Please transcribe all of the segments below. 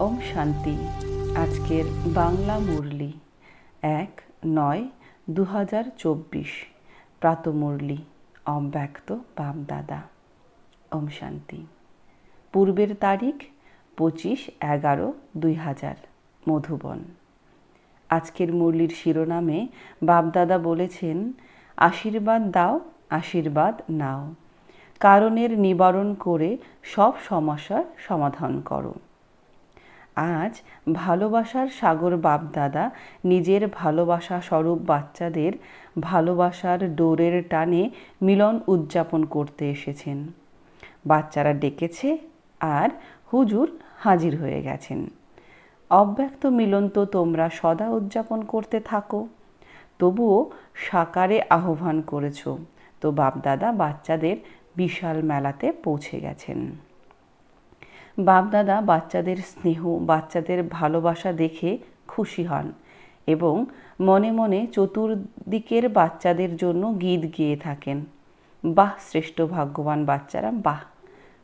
ওম শান্তি। আজকের বাংলা মুরলি এক নয় দু হাজার চব্বিশ। প্রাত প্রাতমুরলি অব্যক্ত বামদাদা ওম শান্তি। পূর্বের তারিখ পঁচিশ এগারো দুই হাজার মধুবন। আজকের মুরলির শিরোনামে বাপদাদা বলেছেন, আশীর্বাদ দাও, আশীর্বাদ নাও। কারণের নিবারণ করে সব সমস্যার সমাধান করো। আজ ভালোবাসার সাগর বাপদাদা নিজের ভালোবাসা স্বরূপ বাচ্চাদের ভালোবাসার ডোরের টানে মিলন উদযাপন করতে এসেছেন। বাচ্চারা ডেকেছে আর হুজুর হাজির হয়ে গেছেন। অব্যক্ত মিলন তো তোমরা সদা উদযাপন করতে থাকো। তবুও সাকারে আহ্বান করেছ। তো বাপদাদা বাচ্চাদের বিশাল মেলাতে পৌঁছে গেছেন। বাপদাদা বাচ্চাদের স্নেহ, বাচ্চাদের ভালোবাসা দেখে খুশি হন এবং মনে মনে চতুর্দিকের বাচ্চাদের জন্য গীত গেয়ে থাকেন। বাহ, শ্রেষ্ঠ ভাগ্যবান বাচ্চারা, বাহ।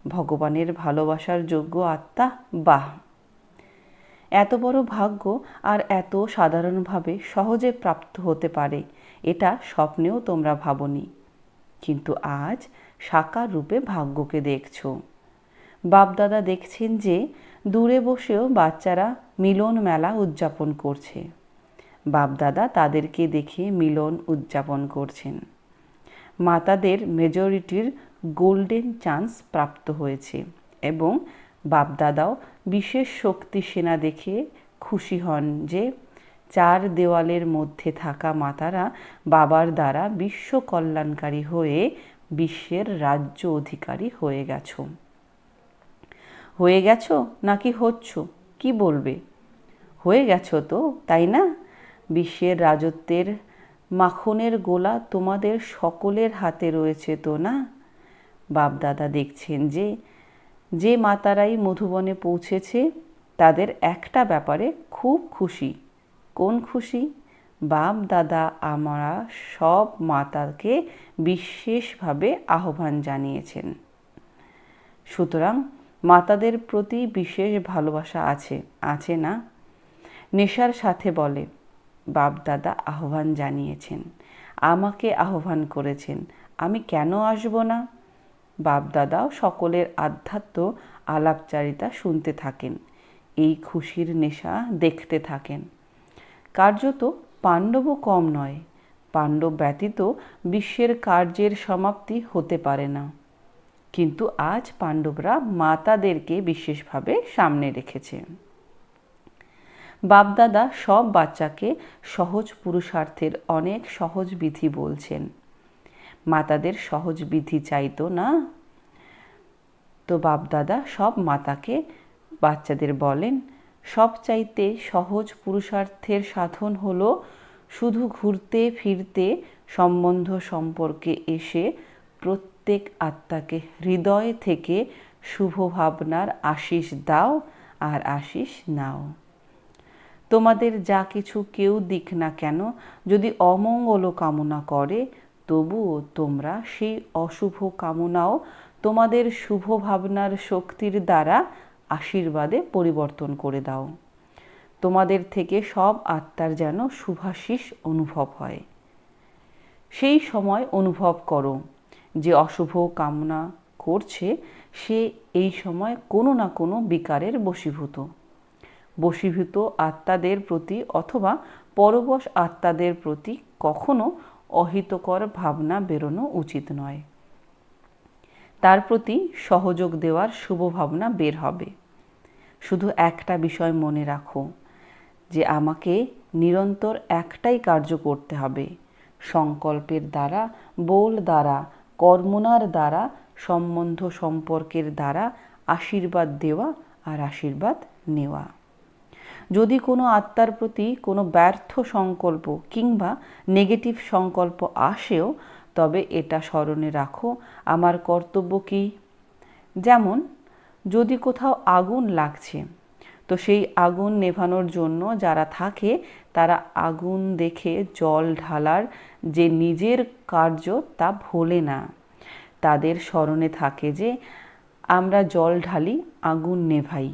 ভগবানের ভালোবাসার যোগ্য আত্মা, বাহ। এত বড় ভাগ্য আর এত সাধারণভাবে সহজে প্রাপ্ত হতে পারে, এটা স্বপ্নেও তোমরা ভাবনি। কিন্তু আজ সাকার রূপে ভাগ্যকে দেখছ। বাপদাদা দেখছেন যে দূরে বসেও বাচ্চারা মিলন মেলা উদযাপন করছে। বাপদাদা তাদেরকে দেখে মিলন উদযাপন করছেন। মাতাদের মেজরিটির গোল্ডেন চান্স প্রাপ্ত হয়েছে এবং বাপদাদাও বিশেষ শক্তি সেনা দেখে খুশি হন যে চার দেওয়ালের মধ্যে থাকা মাতারা বাবার দ্বারা বিশ্ব কল্যাণকারী হয়ে বিশ্বের রাজ্য অধিকারী হয়ে গেছো। হয়ে গেছো নাকি হচ্ছ? কি বলবে? হয়ে গেছো তো, তাই না? বিশ্বের রাজত্বের মাখনের গোলা তোমাদের সকলের হাতে রয়েছে তো না? বাপদাদা দেখছেন যে যে মাতারাই মধুবনে পৌঁছেছে, তাদের একটা ব্যাপারে খুব খুশি। কোন খুশি? বাপ দাদা আমরা সব মাতাকে বিশেষভাবে আহ্বান জানিয়েছেন। সুতরাং মাতাদের প্রতি বিশেষ ভালোবাসা আছে আছে না? নেশার সাথে বলে, বাপদাদা আহ্বান জানিয়েছেন, আমাকে আহ্বান করেছেন, আমি কেন আসব না? বাপদাদাও সকলের আধ্যাত্ম আলাপচারিতা শুনতে থাকেন, এই খুশির নেশা দেখতে থাকেন। কার্যত পাণ্ডবও কম নয়, পাণ্ডব ব্যতীত বিশ্বের কার্যের সমাপ্তি হতে পারে না। কিন্তু আজ পাণ্ডবরা মাতাদেরকে বিশেষভাবে সামনে রেখেছে। বাপদাদা সব বাচ্চাকে সহজ পুরুষার্থের অনেক সহজ বিধি বলছেন। মাতাদের সহজ বিধি চাইতো না। তো বাপদাদা সব মাতাকে বাচ্চাদের বলেন, সব চাইতে সহজ পুরুষার্থের সাধন হলো শুধু ঘুরতে, ফিরতে সম্বন্ধ সম্পর্কে এসে প্রত্যেক আত্মাকে হৃদয় থেকে শুভ ভাবনার আশিস দাও আর আশিস নাও। তোমাদের যা কিছু কেউ দিক না কেন, যদি অমঙ্গল কামনা করে, তবুও তোমরা সেই অশুভ কামনাও তোমাদের শুভ ভাবনার শক্তির দ্বারা আশীর্বাদে পরিবর্তন করে দাও। তোমাদের থেকে সব আত্মার যেন শুভাশিস অনুভব হয়। সেই সময় অনুভব করো। যে অশুভ কামনা করছে, সে এই সময় কোনো না কোনো বিকারের বশীভূত। বশীভূত আত্মাদের প্রতি অথবা পরবশ আত্মাদের প্রতি কখনো অহিতকর ভাবনা বেরোনো উচিত নয়। তার প্রতি সহযোগ দেওয়ার শুভ ভাবনা বের হবে। শুধু একটা বিষয় মনে রাখো, যে আমাকে নিরন্তর একটাই কার্য করতে হবে, সংকল্পের দ্বারা, বোল দ্বারা কর্মনার দ্বারা, সম্বন্ধ সম্পর্কের দ্বারা আশীর্বাদ দেওয়া আর আশীর্বাদ নেওয়া। যদি কোনো আত্মার প্রতি কোনো ব্যর্থ সংকল্প কিংবা নেগেটিভ সংকল্প আসেও, তবে এটা স্মরণে রাখো, আমার কর্তব্য কি? যেমন, যদি কোথাও আগুন লাগছে তো সেই আগুন নেভানোর জন্য যারা থাকে, তারা আগুন দেখে জল ঢালার যে নিজের কার্য তা ভোলে না। তাদের স্মরণে থাকে যে, আমরা জল ঢালি, আগুন নেভাই।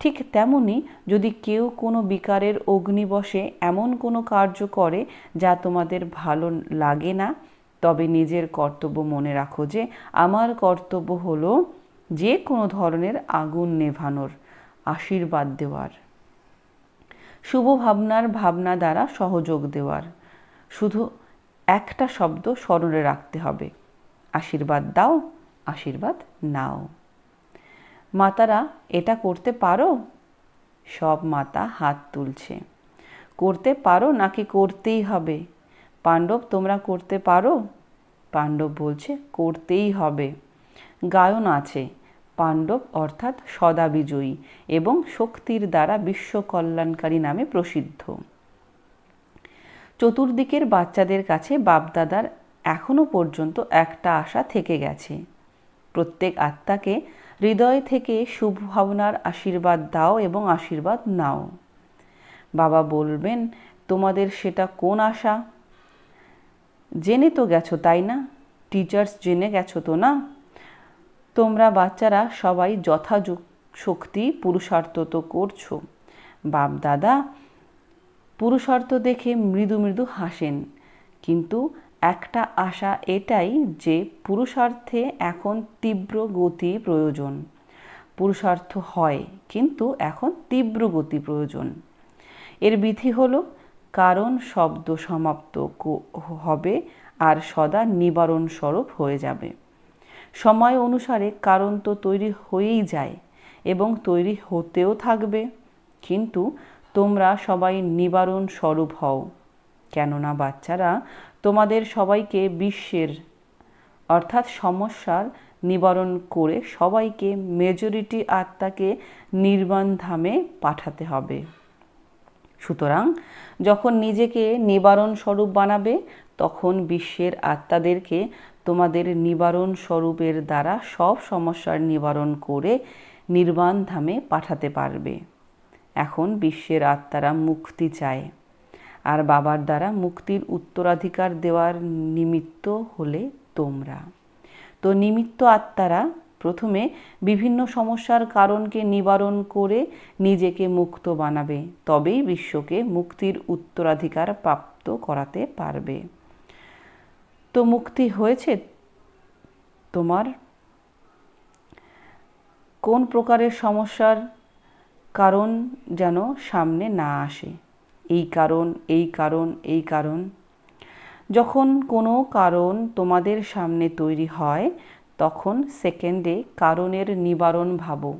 ঠিক তেমনি যদি কেউ কোনো বিকারের অগ্নিবশে এমন কোনো কার্য করে যা তোমাদের ভালো লাগে না, তবে নিজের কর্তব্য মনে রাখো যে, আমার কর্তব্য হলো যে কোনো ধরনের আগুন নেভানোর। আশীর্বাদ দেওয়ার। শুভ ভাবনার ভাবনা দ্বারা সহযোগ দেওয়ার। শুধু একটা শব্দ স্মরণে রাখতে হবে। আশীর্বাদ দাও, আশীর্বাদ নাও। মাতারা, এটা করতে পারো? সব মাতা হাত তুলছে। করতে পারো নাকি করতেই হবে? পাণ্ডব, তোমরা করতে পারো? পাণ্ডব বলছে, করতেই হবে। গায়ন আছে। পাণ্ডব অর্থাৎ সদা বিজয়ী এবং শক্তির দ্বারা বিশ্ব কল্যাণকারী নামে প্রসিদ্ধ। চতুর্দিকের বাচ্চাদের কাছে বাপদাদার এখনও পর্যন্ত একটা আশা থেকে গেছে। প্রত্যেক আত্মাকে হৃদয় থেকে শুভ ভাবনার আশীর্বাদ দাও এবং আশীর্বাদ নাও। বাবা বলবেন, তোমাদের সেটা কোন আশা? জেনে তো গেছো তাই না? টিচার্স জেনে গেছো তো না? তোমরা বাচ্চারা সবাই যথাযুগ শক্তি পুরুষার্থ তো করছ। বাপ দাদা, পুরুষার্থ দেখে মৃদু মৃদু হাসেন। কিন্তু একটা আশা এটাই যে পুরুষার্থে এখন তীব্র গতি প্রয়োজন। পুরুষার্থ হয়, কিন্তু এখন তীব্র গতি প্রয়োজন। এর বিধি হলো, কারণ শব্দ সমাপ্ত হবে আর সদা নিবারণ স্বরূপ হয়ে যাবে। সময় অনুসারে কারণ তো তৈরি হয়েই যায় এবং তৈরি হতেও থাকবে। কিন্তু তোমরা সবাই নিবারণ স্বরূপ হও। কেননা বাচ্চারা তোমাদের সবাইকে বিশ্বের, অর্থাৎ সমস্যার নিবারণ করে সবাইকে মেজরিটি আত্মাকে নির্বাণ ধামে পাঠাতে হবে। সুতরাং যখন নিজেকে নিবারণ স্বরূপ বানাবে, তখন বিশ্বের আত্মাদেরকে তোমাদের নিবারণ স্বরূপের দ্বারা সব সমস্যার নিবারণ করে নির্বাণ ধামে পাঠাতে পারবে। এখন বিশ্বের আত্মারা মুক্তি চায়। আর বাবার দ্বারা মুক্তির উত্তরাধিকার দেওয়ার নিমিত্ত হলে তোমরা। তো নিমিত্ত আত্মারা প্রথমে বিভিন্ন সমস্যার কারণকে নিবারণ করে নিজেকে মুক্ত বানাবে। তবেই বিশ্বকে মুক্তির উত্তরাধিকার প্রাপ্ত করাতে পারবে। তো মুক্তি হয়েছে তোমার? কোন প্রকারের সমস্যার কারণ যেন সামনে না আসে? এই কারণ এই কারণ এই কারণ। যখন কোনো কারণ তোমাদের সামনে তৈরি হয়, তখন সেকেন্ডে কারণের নিবারণ ভাবো।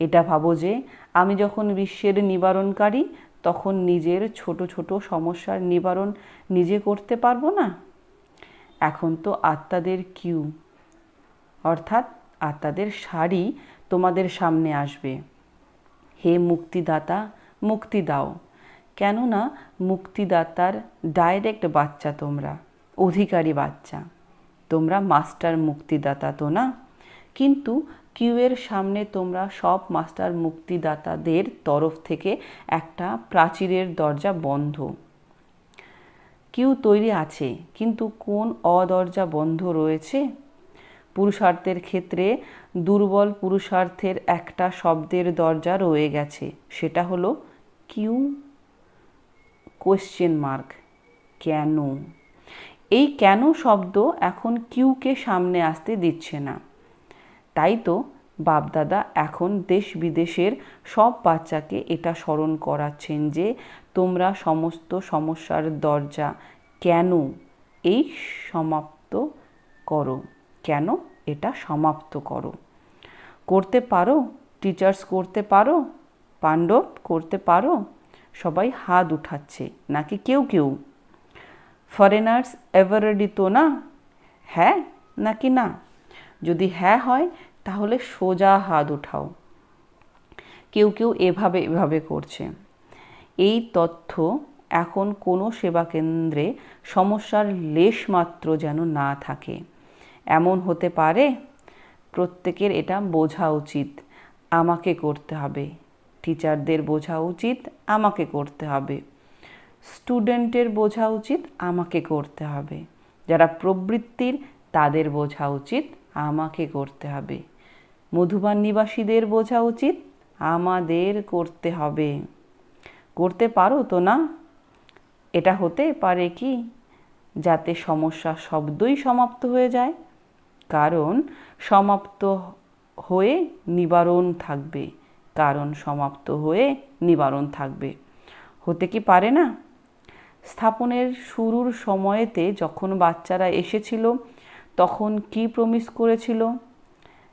এটা ভাবো যে, আমি যখন বিশ্বের নিবারণকারী, তখন নিজের ছোট ছোট সমস্যার নিবারণ নিজে করতে পারব না? এখন তো আত্মাদের কিউ অর্থাৎ আত্মাদের শাড়ি তোমাদের সামনে আসবে। হে মুক্তিদাতা, মুক্তি দাও। কেননা মুক্তিদাতার ডাইরেক্ট বাচ্চা তোমরা, অধিকারী বাচ্চা। তোমরা মাস্টার মুক্তিদাতা তো না? কিন্তু কিউয়ের সামনে তোমরা সব মাস্টার মুক্তিদাতাদের তরফ থেকে একটা প্রাচীরের দরজা বন্ধ। কিউ তৈরি আছে, কিন্তু কোন অদরজা বন্ধ রয়েছে? পুরুষার্থের ক্ষেত্রে দুর্বল পুরুষার্থের একটা শব্দের দরজা রয়ে গেছে, সেটা হলো কিউ? কোয়েশ্চেন মার্ক কেন? এই কেন শব্দ এখন কিউকে সামনে আসতে দিচ্ছে না? তাই তো বাপদাদা এখন দেশ বিদেশের সব বাচ্চাকে এটা স্মরণ করাচ্ছেন যে তোমরা সমস্ত সমস্যার দরজা কেন এই সমাপ্ত করো? কেন এটা সমাপ্ত করো? করতে পারো? টিচার্স করতে পারো? পাণ্ডব করতে পারো? সবাই হাত উঠাচ্ছে, নাকি কেউ কেউ? ফরেনার্স এভারেডি তো না? হ্যাঁ নাকি না? যদি হ্যাঁ হয় তাহলে সোজা হাত উঠাও। কেউ কেউ এভাবে এভাবে করছে। এই তথ্য এখন কোনো সেবা কেন্দ্রে সমস্যার লেশ মাত্র যেন না থাকে। এমন হতে পারে, প্রত্যেকের এটা বোঝা উচিত, আমাকে করতে হবে। টিচারদের বোঝা উচিত, আমাকে করতে হবে। স্টুডেন্টের বোঝা উচিত, আমাকে করতে হবে। যারা প্রবৃত্তির, তাদের বোঝা উচিত, আমাকে করতে হবে। মধুবান নিবাসীদের বোঝা উচিত আমাদের করতে হবে। করতে পারো তো না? এটা হতে পারে কি? যাতে সমস্যা শব্দই সমাপ্ত হয়ে যায়। কারণ সমাপ্ত হয়ে নিবারণ থাকবে। কারণ সমাপ্ত হয়ে নিবারণ থাকবে। হতে কি পারে না? স্থাপনের শুরুর সময়েতে যখন বাচ্চারা এসেছিল, তখন কি প্রমিস করেছিল?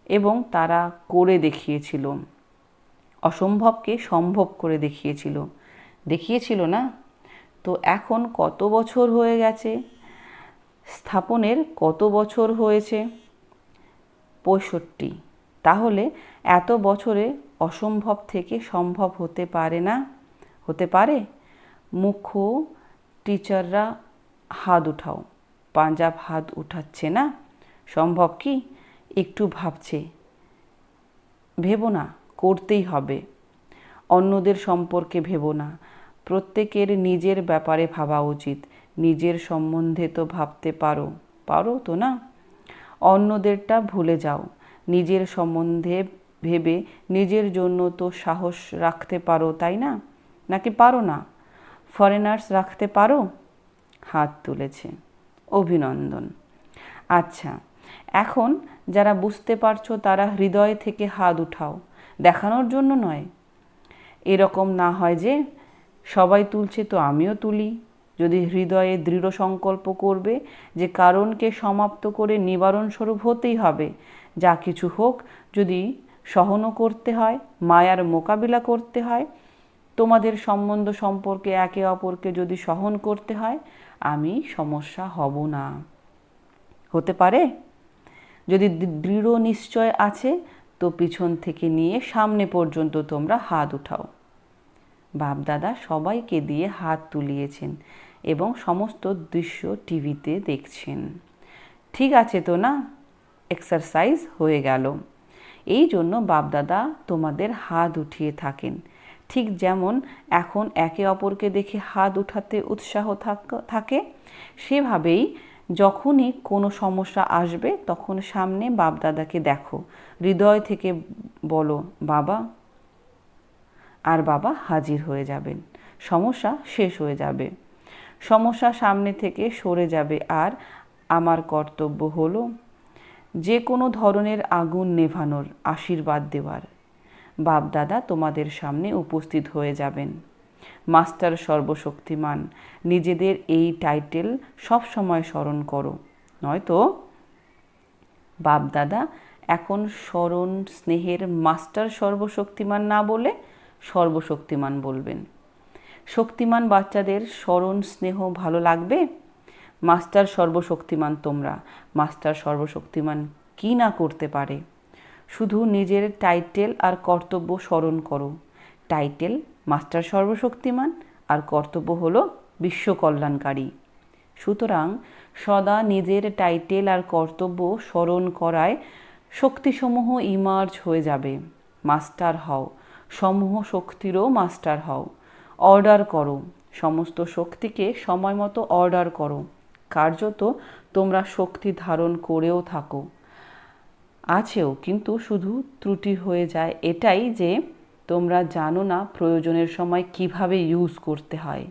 এবং তারা করে দেখিয়েছিল। অসম্ভবকে সম্ভব করে দেখিয়েছিল। দেখিয়েছিল না? তো এখন কত বছর হয়ে গেছে? স্থাপনের কত বছর হয়েছে? পঁয়ষট্টি। তাহলে এত বছরে অসম্ভব থেকে সম্ভব হতে পারে না? হতে পারে? মুখ্য টিচাররা হাত উঠাও। পাঞ্জাব হাত উঠাচ্ছে না? সম্ভব কি? একটু ভাবছে। ভেবো না, করতেই হবে। অন্যদের সম্পর্কে ভেবো না। প্রত্যেকের নিজের ব্যাপারে ভাবা উচিত। নিজের সম্বন্ধে তো ভাবতে পারো। পারো তো না? অন্যদেরটা ভুলে যাও। নিজের সম্বন্ধে ভেবে নিজের জন্য তো সাহস রাখতে পারো, তাই না? নাকি পারো না? ফরেনার্স রাখতে পারো? হাত তুলেছে। অভিনন্দন। আচ্ছা এখন যারা বুঝতে পারছ তারা হৃদয় থেকে হাত উঠাও। দেখানোর জন্য নয়। এরকম না হয় যে সবাই তুলছে তো আমিও তুলি। যদি হৃদয়ে দৃঢ় সংকল্প করবে যে কারণকে সমাপ্ত করে নিবারণ স্বরূপ হতেই হবে, যা কিছু হোক, যদি সহনও করতে হয়, মায়ার মোকাবিলা করতে হয়, তোমাদের সম্বন্ধ সম্পর্কে একে অপরকে যদি সহন করতে হয়, আমি সমস্যা হব না। হতে পারে? যদি দৃঢ় নিশ্চয় আছে, তো পিছন থেকে নিয়ে সামনে পর্যন্ত তোমরা হাত উঠাও। বাপদাদা সবাইকে দিয়ে হাত তুলিয়েছেন এবং সমস্ত দৃশ্য টিভিতে দেখছেন। ঠিক আছে তো না? এক্সারসাইজ হয়ে গেল। এই জন্য বাপদাদা তোমাদের হাত উঠিয়ে থাকেন। ঠিক যেমন এখন একে অপরকে দেখে হাত উঠাতে উৎসাহ থাকে, সেভাবেই যখনই কোনো সমস্যা আসবে, তখন সামনে বাপদাদাকে দেখো। হৃদয় থেকে বলো, বাবা আর বাবা হাজির হয়ে যাবেন। সমস্যা শেষ হয়ে যাবে। সমস্যা সামনে থেকে সরে যাবে আর আমার কর্তব্য হলো যে কোনো ধরনের আগুন নেভানোর আশীর্বাদ দেওয়ার। বাপদাদা তোমাদের সামনে উপস্থিত হয়ে যাবেন। মাস্টার সর্বশক্তিমান, নিজেদের এই টাইটেল সব সময় স্মরণ করো। নয়তো বাপদাদা, এখন স্মরণ স্নেহের মাস্টার সর্বশক্তিমান না বলে সর্বশক্তিমান বলবেন। শক্তিমান বাচ্চাদের স্মরণ স্নেহ ভালো লাগবে? মাস্টার সর্বশক্তিমান তোমরা, মাস্টার সর্বশক্তিমান কি না করতে পারে? শুধু নিজের টাইটেল আর কর্তব্য স্মরণ করো। টাইটেল মাস্টার সর্বশক্তিমান আর কর্তব্য হলো বিশ্ব কল্যাণকারী সুতরাং সদা নিজের টাইটেল আর কর্তব্য স্মরণ করায় শক্তিসমূহ ইমার্জ হয়ে যাবে। মাস্টার হও, সমূহ শক্তিরও মাস্টার হও। অর্ডার করো, সমস্ত শক্তিকে সময় মতো অর্ডার করো। কার্যত তোমরা শক্তি ধারণ করেও থাকো। আছেও, কিন্তু শুধু ত্রুটি হয়ে যায়। এটাই যে তোমরা জানো না প্রয়োজনের সময় কীভাবে ইউজ করতে হয়।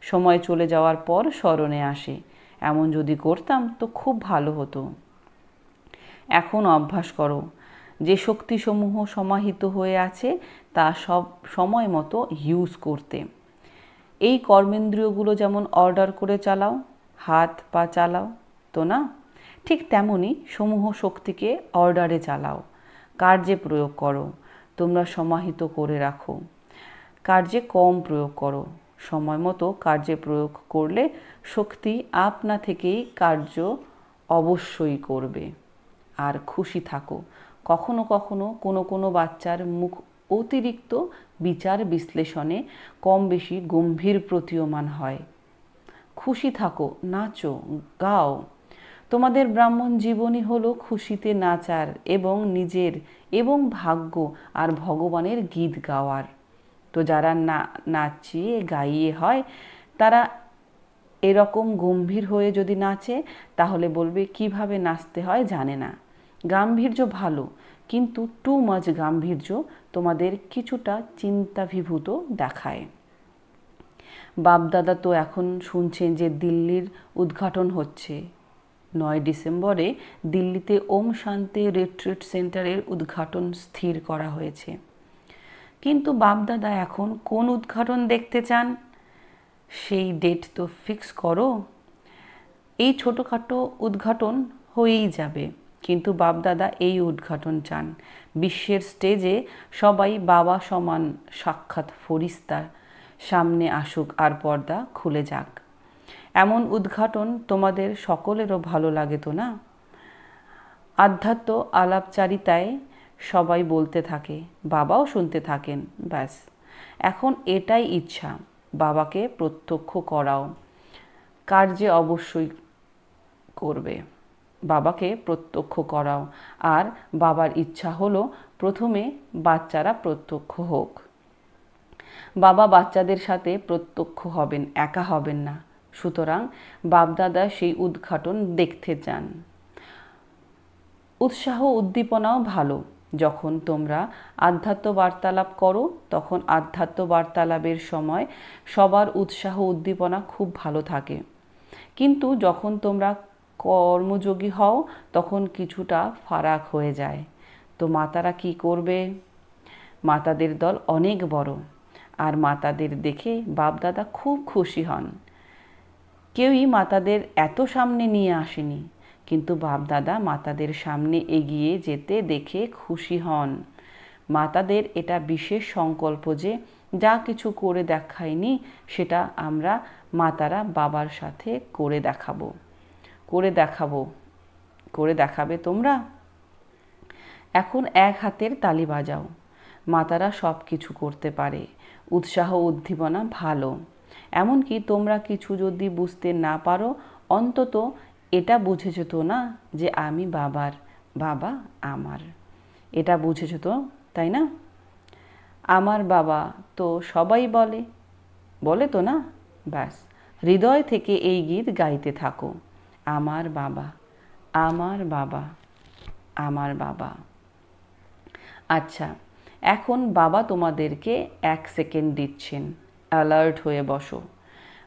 সময় চলে যাওয়ার পর স্মরণে আসে। এমন যদি করতাম তো খুব ভালো হতো। এখন অভ্যাস করো, যে শক্তিসমূহ সমাহিত হয়ে আছে তা সব সময় মতো ইউজ করতে। এই কর্মেন্দ্রিয়গুলো যেমন অর্ডার করে চালাও, হাত পা চালাও, তো না? ঠিক তেমনই সমূহ শক্তিকে অর্ডারে চালাও। কার্যে প্রয়োগ করো। তোমরা সমাহিত করে রাখো। কার্যে কম প্রয়োগ করো। সময় মতো কার্যে প্রয়োগ করলে শক্তি আপনা থেকেই কার্য অবশ্যই করবে। আর খুশি থাকো। কখনো কখনো কোনো কোনো বাচ্চার মুখ অতিরিক্ত বিচার বিশ্লেষণে কম বেশি গম্ভীর প্রতীয়মান হয়। খুশি থাকো, নাচো, গাও। তোমাদের ব্রাহ্মণ জীবনই হলো খুশিতে নাচার এবং নিজের এবং ভাগ্য আর ভগবানের গীত গাওয়ার। তো যারা না, নাচিয়ে গাইয়ে হয়, তারা এরকম গম্ভীর হয়ে যদি নাচে, তাহলে বলবে, কীভাবে নাচতে হয় জানে না। গাম্ভীর্য ভালো, কিন্তু টু মাচ গাম্ভীর্য তোমাদের কিছুটা চিন্তাভিভূত দেখায়। বাপদাদা তো এখন শুনছেন যে দিল্লির উদ্ঘাটন হচ্ছে। নয় ডিসেম্বরে দিল্লিতে ওম শান্তি রিট্রিট সেন্টারের উদ্ঘাটন স্থির করা হয়েছে। কিন্তু বাপদাদা এখন কোন উদ্ঘাটন দেখতে চান? সেই ডেট তো ফিক্স করো। এই ছোটোখাটো উদ্ঘাটন হয়েই যাবে, কিন্তু বাপদাদা এই উদ্ঘাটন চান। বিশ্বের স্টেজে সবাই বাবা সমান সাক্ষাৎ ফরিস্তার সামনে আসুক আর পর্দা খুলে যাক। এমন উদ্ঘাটন তোমাদের সকলেরও ভালো লাগে তো না? আধ্যাত্ম আলাপচারিতায় সবাই বলতে থাকে, বাবাও শুনতে থাকেন, ব্যাস। এখন এটাই ইচ্ছা, বাবাকে প্রত্যক্ষ করাও। কার্যে অবশ্যই করবে, বাবাকে প্রত্যক্ষ করাও। আর বাবার ইচ্ছা হলো প্রথমে বাচ্চারা প্রত্যক্ষ হোক। বাবা বাচ্চাদের সাথে প্রত্যক্ষ হবেন, একা হবেন না। সুতরাং বাপদাদা সেই উদ্ঘাটন দেখতে চান। উৎসাহ উদ্দীপনাও ভালো। যখন তোমরা আধ্যাত্ম বার্তালাপ করো, তখন আধ্যাত্ম বার্তালাপের সময় সবার উৎসাহ উদ্দীপনা খুব ভালো থাকে। কিন্তু যখন তোমরা কর্মযোগী হও, তখন কিছুটা ফারাক হয়ে যায়। তো মাতারা কি করবে? মাতাদের দল অনেক বড়। আর মাতাদের দেখে বাপদাদা খুব খুশি হন। কেউই মাতাদের এত সামনে নিয়ে আসেনি। কিন্তু বাপদাদা মাতাদের সামনে এগিয়ে যেতে দেখে খুশি হন। মাতাদের এটা বিশেষ সংকল্প যে, যা কিছু করে দেখায়নি, সেটা আমরা মাতারা বাবার সাথে করে দেখাবো। করে দেখাবো। করে দেখাবে তোমরা? এখন এক হাতের তালি বাজাও। মাতারা সব কিছু করতে পারে। উৎসাহ উদ্দীপনা ভালো। এমনকি তোমরা কিছু যদি বুঝতে না পারো, অন্তত এটা বুঝেছ তো না যে আমি বাবার, বাবা আমার। এটা বুঝেছ তো, তাই না? আমার বাবা তো সবাই বলে বলে তো না? ব্যাস, হৃদয় থেকে এই গীত গাইতে থাকো। আমার বাবা আমার বাবা আমার বাবা। আচ্ছা এখন বাবা তোমাদেরকে এক সেকেন্ড দিচ্ছেন। অ্যালার্ট হয়ে বসো।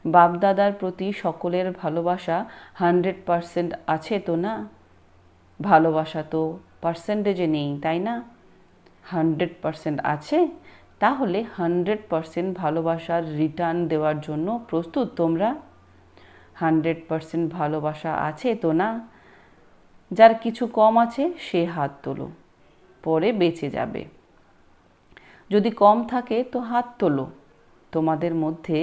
বাপদাদার প্রতি সকলের ভালোবাসা হান্ড্রেড পারসেন্ট আছে তো না? ভালোবাসা তো পার্সেন্টেজে নেই, তাই না? হান্ড্রেড পারসেন্ট আছে? তাহলে হান্ড্রেড পারসেন্ট ভালোবাসার রিটার্ন দেওয়ার জন্য প্রস্তুত তোমরা। হান্ড্রেড পারসেন্ট ভালোবাসা আছে তো না? যার কিছু কম আছে, সে হাত তোলো, পরে বেঁচে যাবে। যদি কম থাকে, তো হাত তোলো। তোমাদের মধ্যে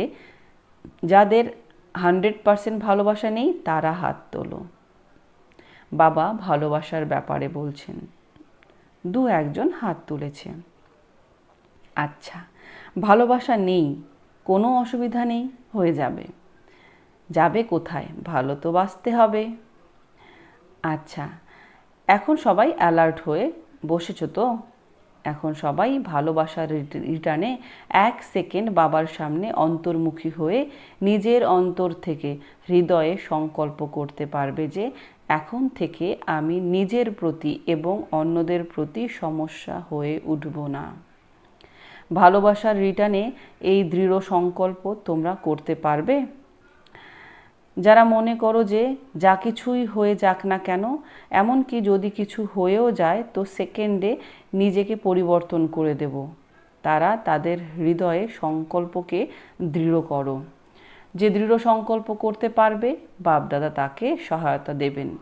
যাদের হান্ড্রেড পারসেন্ট ভালোবাসা নেই, তারা হাত তোলো। বাবা ভালোবাসার ব্যাপারে বলছেন, দু একজন হাত তুলেছে। আচ্ছা ভালোবাসা নেই, কোনো অসুবিধা নেই, হয়ে যাবে। যাবে কোথায়? ভালো তো বাঁচতে হবে। আচ্ছা এখন সবাই অ্যালার্ট হয়ে বসেছো তো? এখন সবাই ভালোবাসার রিটার্নে এক সেকেন্ড বাবার সামনে অন্তর্মুখী হয়ে নিজের অন্তর থেকে হৃদয়ে সংকল্প করতে পারবে যে এখন থেকে আমি নিজের প্রতি এবং অন্যদের প্রতি সমস্যা হয়ে উঠব না। ভালোবাসার রিটার্নে এই দৃঢ় সংকল্প তোমরা করতে পারবে? যারা মনে করো যে যা কিছুই হয়ে যাক না কেন, এমনকি যদি কিছু হয়েও যায়, তো সেকেন্ডে নিজেকে পরিবর্তন করে দেব। তারা তাদের হৃদয়ে সংকল্পকে দৃঢ় করো। যে দৃঢ় সংকল্প করতে পারবে, বাপদাদা তাকে সহায়তা দেবেন।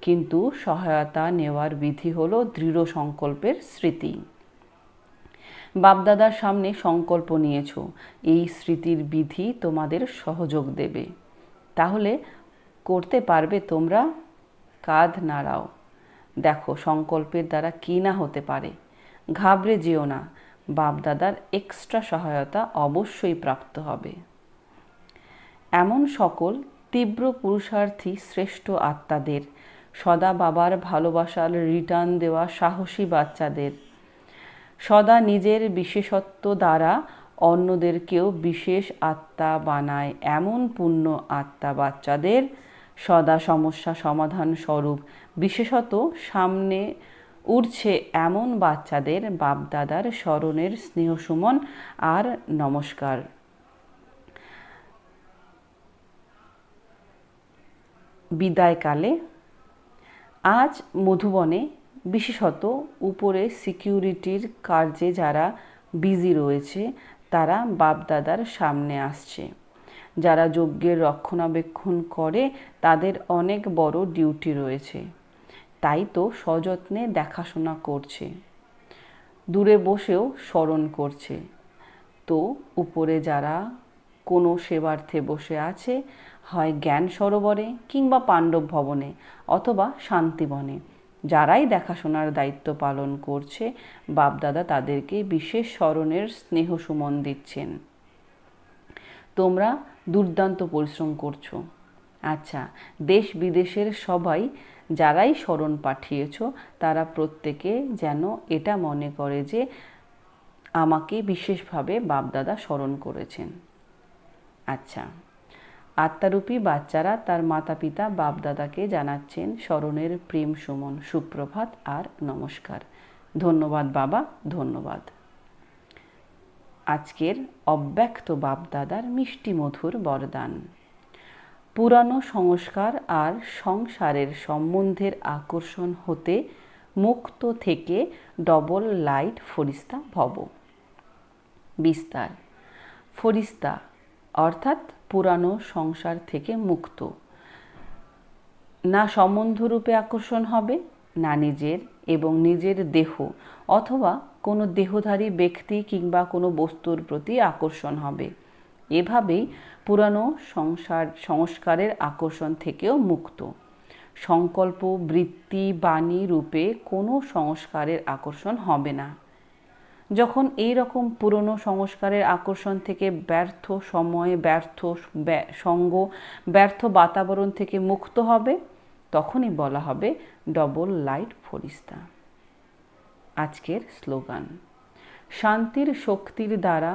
কিন্তু সহায়তা নেওয়ার বিধি হলো দৃঢ় সংকল্পের স্মৃতি। বাপদাদার সামনে সংকল্প নিয়েছ। এই স্মৃতির বিধি তোমাদের সহযোগ দেবে। তাহলে করতে পারবে তোমরা? কাঁধ নাড়াও। দেখো, সংকল্পের দ্বারা কী না হতে পারে? ঘাবড়ে যেও না। বাপদাদার এক্সট্রা সহায়তা অবশ্যই প্রাপ্ত হবে। এমন সকল তীব্র পুরুষার্থী শ্রেষ্ঠ আত্মাদের, সদা বাবার ভালোবাসার রিটার্ন দেওয়া সাহসী বাচ্চাদের, সদা নিজের বিশেষত্ব দ্বারা অন্যদেরকেও বিশেষ আত্মা বানায় এমন পূর্ণ আত্মা বাচ্চাদের। সদা সমস্যা সমাধান স্বরূপ। বিশেষত সামনে উঠছে এমন বাচ্চাদের বাপদাদার স্মরণের স্নেহসুমন আর নমস্কার। বিদায়কালে আজ মধুবনে বিশেষত উপরে সিকিউরিটির কার্যে যারা বিজি রয়েছে তারা বাপদাদার সামনে আসছে। যারা যজ্ঞের রক্ষণাবেক্ষণ করে, তাদের অনেক বড় ডিউটি রয়েছে। তাই তো সযত্নে দেখাশোনা করছে। দূরে বসেও স্মরণ করছে। তো উপরে যারা কোনো সেবার্থে বসে আছে, হয় জ্ঞান সরোবরে কিংবা পাণ্ডব ভবনে অথবা শান্তিবনে যারাই দেখাশোনার দায়িত্ব পালন করছে, বাপদাদা তাদেরকে বিশেষ স্মরণের স্নেহ সুমন দিচ্ছেন। তোমরা দুর্দান্ত পরিশ্রম করছ। আচ্ছা দেশ বিদেশের সবাই যারাই স্মরণ পাঠিয়েছ, তারা প্রত্যেকে যেন এটা মনে করে যে আমাকে বিশেষভাবে বাপদাদা স্মরণ করেছেন। আচ্ছা। আত্মারূপী বাচ্চারা তার মাতা পিতা বাপদাদাকে জানাচ্ছেন স্মরণের প্রেম সুমন, সুপ্রভাত আর নমস্কার। ধন্যবাদ বাবা, ধন্যবাদ। আজকের অব্যক্ত বাপদাদার মিষ্টি মধুর বরদান। পুরানো সংস্কার আর সংসারের সম্বন্ধের আকর্ষণ হতে মুক্ত থেকে ডবল লাইট ফরিস্তা ভব। বিস্তার। ফরিস্তা, অর্থাৎ পুরানো সংসার থেকে মুক্ত। না সম্বন্ধরূপে আকর্ষণ হবে, না নিজের এবং নিজের দেহ, অথবা কোনো দেহধারী ব্যক্তি কিংবা কোনো বস্তুর প্রতি আকর্ষণ হবে। এভাবেই পুরানো সংসার, সংস্কারের আকর্ষণ থেকেও মুক্ত। সংকল্প, বৃত্তি, বাণী রূপে কোনো সংস্কারের আকর্ষণ হবে না। যখন এই রকম পুরনো সংস্কারের আকর্ষণ থেকে ব্যর্থ সময়ে ব্যর্থ সঙ্গ, ব্যর্থ বাতাবরণ থেকে মুক্ত হবে, তখনই বলা হবে ডবল লাইট ফরিস্তা। আজকের স্লোগান, শান্তির শক্তির দ্বারা